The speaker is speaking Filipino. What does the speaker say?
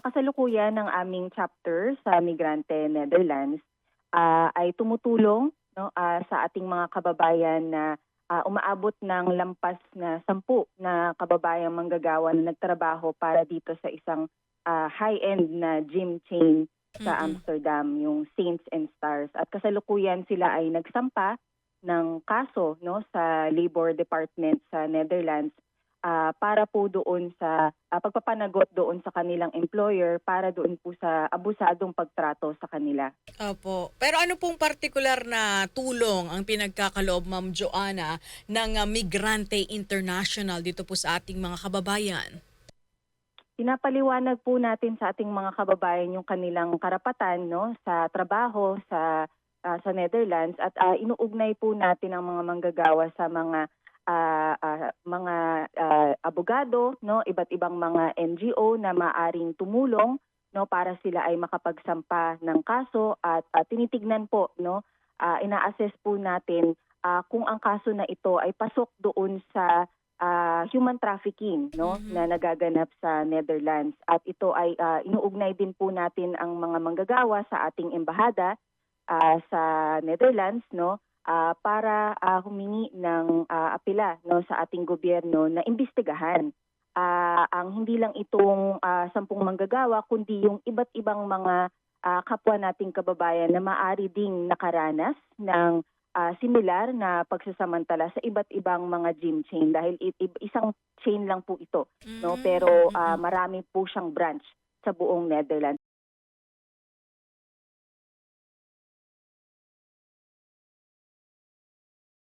sa kasalukuyan ng aming chapter sa Migrante Netherlands ah, ay tumutulong no, ah, sa ating mga kababayan na ah, umaabot ng lampas na sampu na kababayang manggagawa na nagtrabaho para dito sa isang ah, high-end na gym chain sa Mm-mm. Amsterdam, yung Saints and Stars. At kasalukuyan sila ay nagsampa ng kaso no sa Labor Department sa Netherlands ah, para po doon sa ah, pagpapanagot doon sa kanilang employer para doon po sa abusadong pagtrato sa kanila. Opo. Pero ano pong partikular na tulong ang pinagkakaloob, Ma'am Joanna, ng ah, Migrante International dito po sa ating mga kababayan? Pinapaliwanag po natin sa ating mga kababayan yung kanilang karapatan no sa trabaho sa ah, sa Netherlands at ah, inuugnay po natin ang mga manggagawa sa mga ah, ah, mga ah, abogado no iba't ibang mga NGO na maaring tumulong no para sila ay makapagsampa ng kaso at ah, tinitignan po no ah, ina-assess po natin ah, kung ang kaso na ito ay pasok doon sa ah, human trafficking no Mhm. na nagaganap sa Netherlands at ito ay ah, inuugnay din po natin ang mga manggagawa sa ating embahada ah, sa Netherlands no ah, para ah, humingi ng ah, apela no sa ating gobyerno na imbestigahan. Ah, ang hindi lang itong ah, sampung manggagawa kundi yung iba't ibang mga ah, kapwa nating kababayan na maari ding nakaranas ng ah, similar na pagsasamantala sa iba't ibang mga gym chain. Dahil isang chain lang po ito no? Mm, pero mm-mm. marami po siyang branch sa buong Netherlands